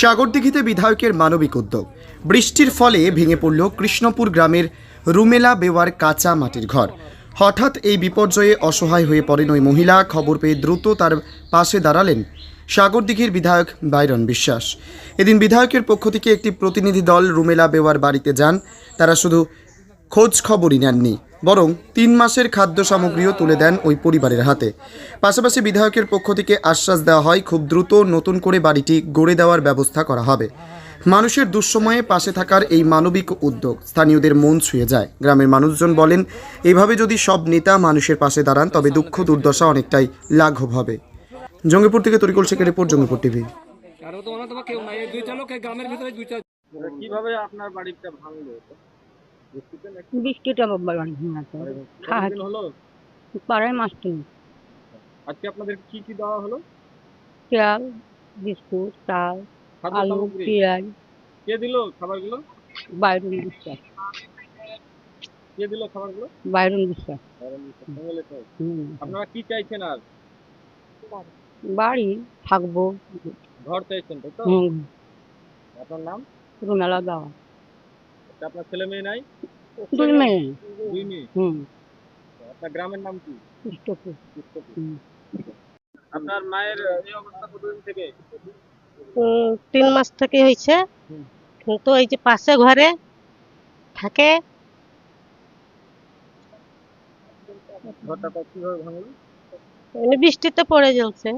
সাগরদিঘিতে বিধায়কের মানবিক উদ্যোগ। বৃষ্টির ফলে ভেঙে পড়ল কৃষ্ণপুর গ্রামের রুমেলা বেওয়ার কাঁচা মাটির ঘর। হঠাৎ এই বিপর্যয়ে অসহায় হয়ে পড়েন ওই মহিলা। খবর পেয়ে দ্রুত তার পাশে দাঁড়ালেন সাগরদিঘির বিধায়ক বাইরন বিশ্বাস। এদিন বিধায়কের পক্ষ থেকে একটি প্রতিনিধি দল রুমেলা বেওয়ার বাড়িতে যান। তারা শুধু খোঁজ খবরই নেননি বরং তিন মাসের খাদ্য সামগ্রীও তুলে দেন ওই পরিবারের হাতে। পাশাপাশি বিধায়কের পক্ষ থেকে আশ্বাস দেওয়া হয় খুব দ্রুত নতুন করে বাড়িটি গড়ে দেওয়ার ব্যবস্থা করা হবে। মানুষের দুঃসময়ে পাশে থাকার এই মানবিক উদ্যোগ স্থানীয়দের মন ছুঁয়ে যায়। গ্রামের মানুষজন বলেন এভাবে যদি সব নেতা মানুষের পাশে দাঁড়ান তবে দুঃখ দুর্দশা অনেকটাই লাঘব হবে। জঙ্গিপুর থেকে তরিকুল শেখের রিপোর্ট জঙ্গিপুর টিভি। দুইটা কীভাবে আপনার বাড়িটা ভাঙলো বৃষ্টিটা আছে হ্যাঁ পাড়ায় মাছ কিনি আজকে আপনাদের কি কি দেওয়া হলো? চাল বিস্কুট চাল আলু পেঁয়াজ। কে দিল খাবারগুলো? বাইরন বিশ্বাস কে দিল খাবারগুলো? বাইরন বিশ্বাস। আপনারা কি চাইছেন আর? বাড়ি থাকব। ঘর চাইছেন তো? হুম। আপনার নাম? রুমেলা দেওয়া আপনার ছেলে মেয়ে নাই? দুই মেয়ে। দুই মেয়ে? হুম। আপনার গ্রামের নাম কি? আপনার মায়ের এই অবস্থা কতদিন থেকে? তিন মাস থেকে হয়েছে কিন্তু এই যে পাশে ঘরে থাকে। ঘরটা কীভাবে ভাঙলো? এমনি বৃষ্টিতে পড়ে জ্বলছে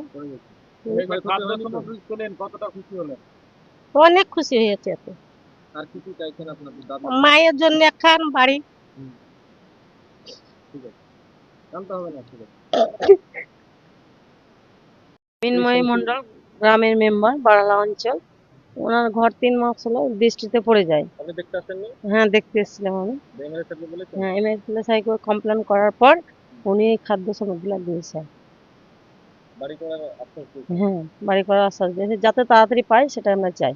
অনেক খুশি হয়েছে এতে। আর কি কি চাইছেন আপনাদের দাদা? মায়ের জন্য একখান বাড়ি। ঠিক আছে। জানতে হবে না ঠিক আছে। মিনময় মন্ডল গ্রামের মেম্বার বাড়ালা অঞ্চল। ওনার ঘর তিন মাস হলো বৃষ্টিতে পড়ে যায়। আপনি দেখতে আসেননি? হ্যাঁ দেখতে এসেছিলাম আমি। এমএলএ হ্যাঁ এমএসএল সাইকেল কমপ্লেন করার পর উনি খাদ্য সামগ্রী দিয়েছে বাড়ি করার আশ্বাস দিয়েছেন? হ্যাঁ বাড়ি করার আশ্বাস দিয়েছে যাতে তাড়াতাড়ি পাই সেটা আমরা চাই।